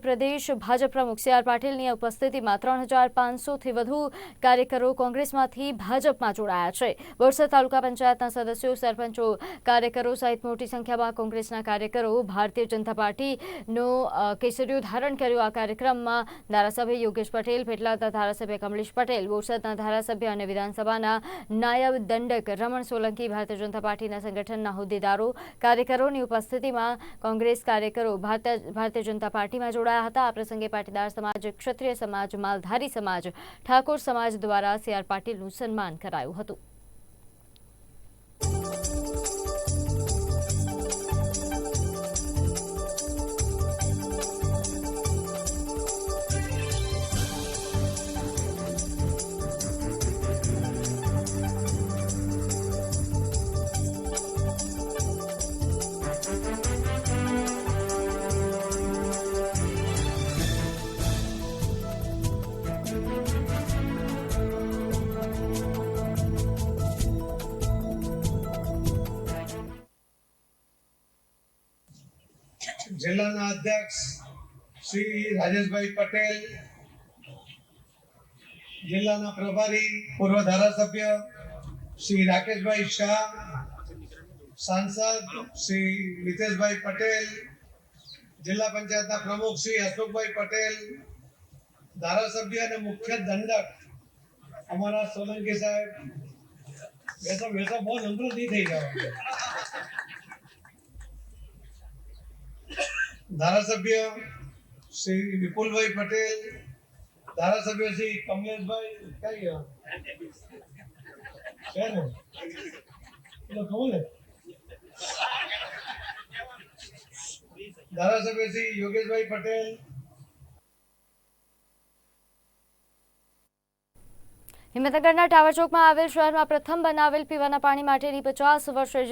પ્રદેશ ભાજપ પ્રમુખ C R પાટીલની ઉપસ્થિતિમાં ત્રણ હજાર પાંચસોથી વધુ કાર્યકરો કોંગ્રેસમાંથી ભાજપમાં જોડાયા છે. બોરસદ તાલુકા પંચાયતના સદસ્યો, સરપંચો, કાર્યકરો સહિત મોટી સંખ્યામાં કોંગ્રેસના કાર્યકરો ભારતીય જનતા પાર્ટીનો કેસરીઓ ધારણ કર્યું. આ કાર્યક્રમમાં ધારાસભ્ય યોગેશ પટેલ, પેટલાદના ધારાસભ્ય કમલેશ પટેલ, બોરસદના ધારાસભ્ય અને વિધાનસભાના નાયબ દંડક રમણ સોલંકી, ભારતીય જનતા પાર્ટીના સંગઠનના હોદ્દેદારો, કાર્યકરોની ઉપસ્થિતિમાં કોંગ્રેસ કાર્યકરો ભારતીય જનતા પાર્ટીમાં જોડાયા. હતા. આ પ્રસંગે પાટીદાર સમાજ, ક્ષત્રિય સમાજ, માલધારી સમાજ, ઠાકોર સમાજ દ્વારા સી આર પાટીલનું સન્માન કરાયું હતું. જિલ્લાના અધ્યક્ષ શ્રી રાજેશભાઈ પટેલ, જિલ્લાના પ્રભારી પૂર્વ ધારાસભ્ય શ્રી રાકેશભાઈ શાહ, સાંસદ શ્રી મિતેશભાઈ પટેલ, જિલ્લા પંચાયતના પ્રમુખ શ્રી અશોકભાઈ પટેલ, ધારાસભ્ય અને મુખ્ય દંડક અમારા સોલંકી સાહેબ. બેસો બેસો, બહુ નમ્ર નહીં થઈ જવા ધારાસભ્ય શ્રી વિપુલભાઈ પટેલ, ધારાસભ્ય શ્રી કમલેશભાઈ કઈ ધારાસભ્ય શ્રી યોગેશભાઈ પટેલ. હિંમતનગરના ટાવર ચોકમાં આવેલ શહેરમાં પ્રથમ બનાવેલ પીવાના પાણી માટેની પચાસ વર્ષે